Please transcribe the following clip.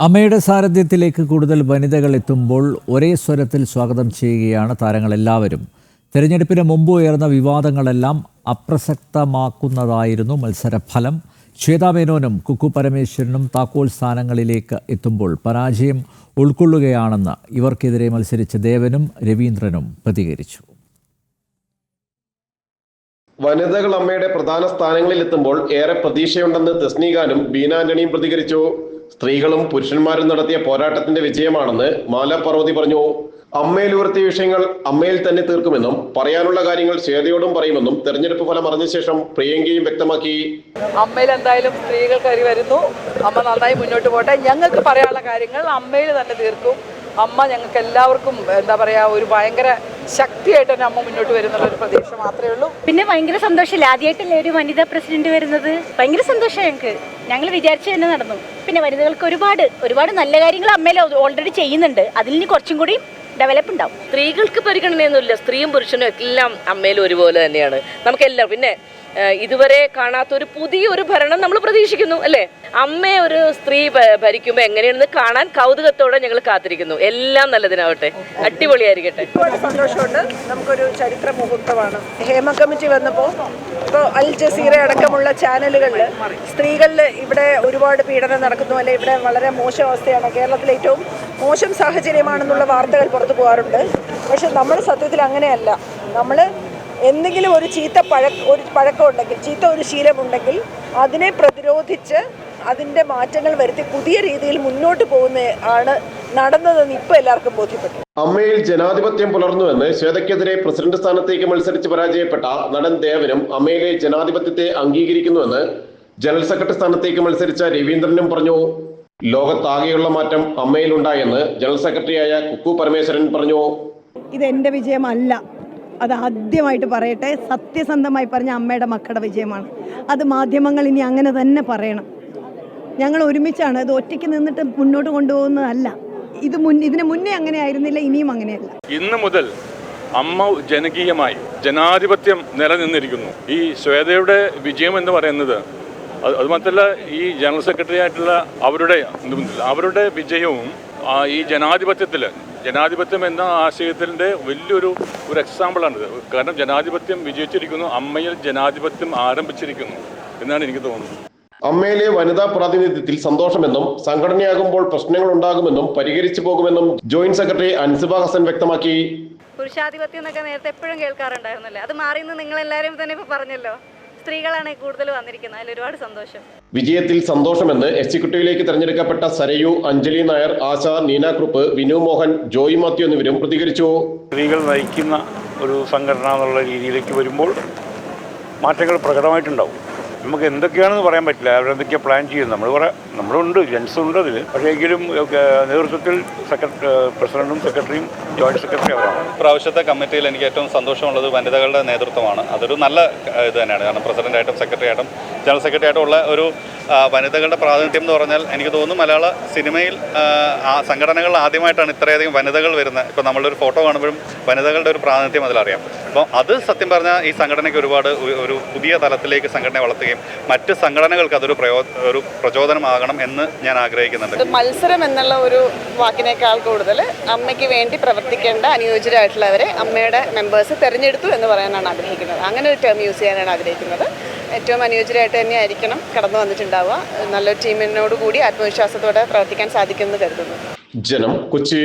അമ്മയുടെ സാരഥ്യത്തിലേക്ക് കൂടുതൽ വനിതകൾ എത്തുമ്പോൾ ഒരേ സ്വരത്തിൽ സ്വാഗതം ചെയ്യുകയാണ് താരങ്ങളെല്ലാവരും. തിരഞ്ഞെടുപ്പിന് മുമ്പ് ഉയർന്ന വിവാദങ്ങളെല്ലാം അപ്രസക്തമാക്കുന്നതായിരുന്നു മത്സരഫലം. ശ്വേതാ മേനോനും കുക്കു പരമേശ്വരനും താക്കോൽ സ്ഥാനങ്ങളിലേക്ക് എത്തുമ്പോൾ പരാജയം ഉൾക്കൊള്ളുകയാണെന്ന് ഇവർക്കെതിരെ മത്സരിച്ച ദേവനും രവീന്ദ്രനും പ്രതികരിച്ചു. വനിതകൾ അമ്മയുടെ പ്രധാന സ്ഥാനങ്ങളിൽ എത്തുമ്പോൾ ഏറെ പ്രതീക്ഷയുണ്ടെന്ന് തസ്നീഖാനും ബീന ആന്റണിയും പ്രതികരിച്ചു. സ്ത്രീകളും പുരുഷന്മാരും നടത്തിയ പോരാട്ടത്തിന്റെ വിജയമാണെന്ന് മാല പർവതി പറഞ്ഞു. അമ്മയിൽ ഉയർത്തിയ വിഷയങ്ങൾ അമ്മയിൽ തന്നെ തീർക്കുമെന്നും പറയാനുള്ള കാര്യങ്ങൾ ശ്വേതയോടും പറയുമെന്നും തെരഞ്ഞെടുപ്പ് ഫലം അറിഞ്ഞ ശേഷം പ്രിയങ്കയും വ്യക്തമാക്കി. അമ്മയിൽ എന്തായാലും സ്ത്രീകൾ കയറി വരുന്നു. അമ്മ നന്നായി മുന്നോട്ട് പോട്ടെ. ഞങ്ങൾക്ക് പറയാനുള്ള കാര്യങ്ങൾ അമ്മയിൽ തന്നെ തീർക്കും. അമ്മ ഞങ്ങൾക്ക് എല്ലാവർക്കും എന്താ പറയാ ഒരു ഭയങ്കര ശക്തിയായിട്ട് തന്നെ അമ്മ മുന്നോട്ട് വരുന്നുള്ള ഒരു പ്രതീക്ഷ മാത്രമേ ഉള്ളൂ. പിന്നെ ഭയങ്കര സന്തോഷമില്ല? ആദ്യമായിട്ടല്ലേ ഒരു വനിതാ പ്രസിഡന്റ് വരുന്നത്? ഭയങ്കര സന്തോഷം ഞങ്ങൾക്ക് ഞങ്ങൾ വിചാരിച്ചു തന്നെ നടന്നു. പിന്നെ വനിതകൾക്ക് ഒരുപാട് ഒരുപാട് നല്ല കാര്യങ്ങൾ അമ്മയിൽ ഓൾറെഡി ചെയ്യുന്നുണ്ട്. അതിൽ ഇനി കുറച്ചും കൂടി ഡെവലപ്പ് ഉണ്ടാവും. സ്ത്രീകൾക്ക് പരിഗണനയൊന്നുമില്ല. സ്ത്രീയും പുരുഷനും എല്ലാം അമ്മയിലും ഒരുപോലെ തന്നെയാണ്. നമുക്കെല്ലാം പിന്നെ ഇതുവരെ കാണാത്ത ഒരു പുതിയൊരു ഭരണം നമ്മൾ പ്രതീക്ഷിക്കുന്നു അല്ലേ? അമ്മയെ ഒരു സ്ത്രീ ഭരിക്കുമ്പോൾ എങ്ങനെയാണെന്ന് കാണാൻ കൗതുകത്തോടെ ഞങ്ങൾ കാത്തിരിക്കുന്നു. എല്ലാം നല്ലതിനാവട്ടെ. അടിപൊളിയായിരിക്കട്ടെ. ഒരുപാട് സന്തോഷമുണ്ട്. നമുക്കൊരു ചരിത്ര മുഹൂർത്തമാണ്. ഹേമ കമ്മിറ്റി വന്നപ്പോൾ ഇപ്പോൾ അൽ ജസീറ അടക്കമുള്ള ചാനലുകളിൽ സ്ത്രീകളിൽ ഇവിടെ ഒരുപാട് പീഡനം നടക്കുന്നു അല്ലെ? ഇവിടെ വളരെ മോശം അവസ്ഥയാണ് കേരളത്തിലെ ഏറ്റവും മോശം സാഹചര്യമാണെന്നുള്ള വാർത്തകൾ പുറത്തു പോകാറുണ്ട്. പക്ഷെ നമ്മൾ സത്യത്തിൽ അങ്ങനെയല്ല. നമ്മൾ എന്തെങ്കിലും ഒരു ചീത്ത പഴ ഒരു പഴക്കം ഉണ്ടെങ്കിൽ ചീത്ത ഒരു ശീലമുണ്ടെങ്കിൽ അതിനെ പ്രതിരോധിച്ച് അതിന്റെ മാറ്റങ്ങൾ വരുത്തി പുതിയ രീതിയിൽ മുന്നോട്ട് പോകുന്ന ആണ് നടന്നതെന്ന് ഇപ്പൊ എല്ലാവർക്കും ബോധ്യപ്പെട്ടു. അമ്മയിൽ ജനാധിപത്യം പുലർന്നുവെന്ന് ശ്വേതയ്ക്കെതിരെ പ്രസിഡന്റ് സ്ഥാനത്തേക്ക് മത്സരിച്ച് പരാജയപ്പെട്ട നടൻ ദേവനും അമ്മയിലെ ജനാധിപത്യത്തെ അംഗീകരിക്കുന്നുവെന്ന് ജനറൽ സെക്രട്ടറി സ്ഥാനത്തേക്ക് മത്സരിച്ച രവീന്ദ്രനും പറഞ്ഞു. ലോകത്താകെയുള്ള മാറ്റം അമ്മയിലുണ്ടായെന്ന് ജനറൽ സെക്രട്ടറിയായ കുക്കു പരമേശ്വരൻ പറഞ്ഞു. ഇത് എന്റെ വിജയമല്ല. അത് ആദ്യമായിട്ട് പറയട്ടെ. സത്യസന്ധമായി പറഞ്ഞ അമ്മയുടെ മക്കളുടെ വിജയമാണ്. അത് മാധ്യമങ്ങൾ ഇനി അങ്ങനെ തന്നെ പറയണം. ഞങ്ങൾ ഒരുമിച്ചാണ്. ഇത് ഒറ്റയ്ക്ക് നിന്നിട്ട് മുന്നോട്ട് കൊണ്ടുപോകുന്നതല്ല. ഇത് മുൻ ഇതിന് മുന്നേ അങ്ങനെ ആയിരുന്നില്ല ഇനിയും അങ്ങനെയല്ല. ഇന്ന് മുതൽ അമ്മ ജനകീയമായി ജനാധിപത്യം നിലനിന്നിരിക്കുന്നു. ഈ ശ്വേതയുടെ വിജയം എന്ന് പറയുന്നത് അത് അത് മാത്രമല്ല ഈ ജനറൽ സെക്രട്ടറി ആയിട്ടുള്ള അവരുടെ അവരുടെ വിജയവും ഈ ജനാധിപത്യത്തിൽ ജനാധിപത്യം എന്ന ആശയത്തിന്റെ വലിയൊരു ഒരു എക്സാമ്പിളാണിത് കാരണം ജനാധിപത്യം വിജയിച്ചിരിക്കുന്നു അമ്മയിൽ ജനാധിപത്യം ആരംഭിച്ചിരിക്കുന്നു എന്നാണ് എനിക്ക് തോന്നുന്നത്. അമ്മയിലെ വനിതാ പ്രാതിനിധ്യത്തിൽ സന്തോഷമെന്നും സംഘടനയാകുമ്പോൾ പ്രശ്നങ്ങൾ ഉണ്ടാകുമെന്നും പരിഹരിച്ചു പോകുമെന്നും ജോയിന്റ് സെക്രട്ടറി അൻസിബ ഹസൻ വ്യക്തമാക്കി. പുരുഷാധിപത്യം എന്നൊക്കെ നേരത്തെ എപ്പോഴും കേൾക്കാറുണ്ടായിരുന്നല്ലേ? അത് മാറിയെന്ന് നിങ്ങൾ എല്ലാവരും തന്നെ ഇപ്പൊ പറഞ്ഞല്ലോ? സ്ത്രീകളാണ് കൂടുതൽ വന്നിരിക്കുന്നത്. അതിൽ ഒരുപാട് സന്തോഷം. വിജയത്തിൽ സന്തോഷമെന്ന് എക്സിക്യൂട്ടീവിലേക്ക് തെരഞ്ഞെടുക്കപ്പെട്ട സരയു അഞ്ജലി നായർ ആശ നീന കൃപ്പ് വിനു മോഹൻ ജോയി മാത്യു എന്നിവരും പ്രതികരിച്ചു. സ്ത്രീകൾ നയിക്കുന്ന ഒരു സംഘടന എന്നുള്ള രീതിയിലേക്ക് വരുമ്പോൾ മാറ്റങ്ങൾ പ്രകടമായിട്ടുണ്ടാവും. നമുക്ക് എന്തൊക്കെയാണെന്ന് പറയാൻ പറ്റില്ല. അവരെന്തൊക്കെയാണ് പ്ലാൻ ചെയ്യുന്നത്? നമ്മൾ കുറേ നമ്മളുണ്ട് ജെൻസ് ഉണ്ട് അതിൽ പക്ഷേ എങ്കിലും നേതൃത്വത്തിൽ സെക്രട്ടറി പ്രസിഡന്റും സെക്രട്ടറിയും ജോയിന്റ് സെക്രട്ടറി അവരാണ്. പ്രാവശ്യത്തെ കമ്മിറ്റിയിൽ എനിക്ക് ഏറ്റവും സന്തോഷമുള്ളത് വനിതകളുടെ നേതൃത്വമാണ്. അതൊരു നല്ല ഇത് തന്നെയാണ്. കാരണം പ്രസിഡന്റായിട്ടും സെക്രട്ടറി ആയിട്ടും ജനറൽ സെക്രട്ടറി ആയിട്ടും ഉള്ള ഒരു വനിതകളുടെ പ്രാതിനിധ്യം എന്ന് പറഞ്ഞാൽ എനിക്ക് തോന്നുന്നു മലയാള സിനിമയിൽ ആ, സംഘടനകൾ ആദ്യമായിട്ടാണ് ഇത്രയധികം വനിതകൾ വരുന്നത്. ഇപ്പോൾ നമ്മളൊരു ഫോട്ടോ കാണുമ്പോഴും വനിതകളുടെ ഒരു പ്രാതിനിധ്യം അതിലറിയാം. അപ്പോൾ അത് സത്യം പറഞ്ഞാൽ ഈ സംഘടനയ്ക്ക് ഒരുപാട് ഒരു പുതിയ തലത്തിലേക്ക് സംഘടന വളർത്തുകയും മറ്റ് സംഘടനകൾക്ക് അതൊരു പ്രയോ ഒരു പ്രചോദനമാകണം എന്ന് ഞാൻ ആഗ്രഹിക്കുന്നുണ്ട്. മത്സരം എന്നുള്ള ഒരു വാക്കിനേക്കാൾ കൂടുതൽ അമ്മയ്ക്ക് വേണ്ടി പ്രവർത്തിക്കേണ്ട അനുയോജ്യരായിട്ടുള്ളവരെ അമ്മയുടെ മെമ്പേഴ്സ് തിരഞ്ഞെടുത്തു എന്ന് പറയാനാണ് ആഗ്രഹിക്കുന്നത്. അങ്ങനെ ഒരു ടേം യൂസ് ചെയ്യാനാണ് ആഗ്രഹിക്കുന്നത്. ഏറ്റവും അനുയോജ്യരായിട്ട് തന്നെ ആയിരിക്കണം കടന്നു വന്നിട്ടുണ്ടാവുക. നല്ലൊരു ടീമിനോട് കൂടി ആത്മവിശ്വാസത്തോടെ പ്രവർത്തിക്കാൻ സാധിക്കുമെന്ന് കരുതുന്നു. ജനം കൊച്ചി.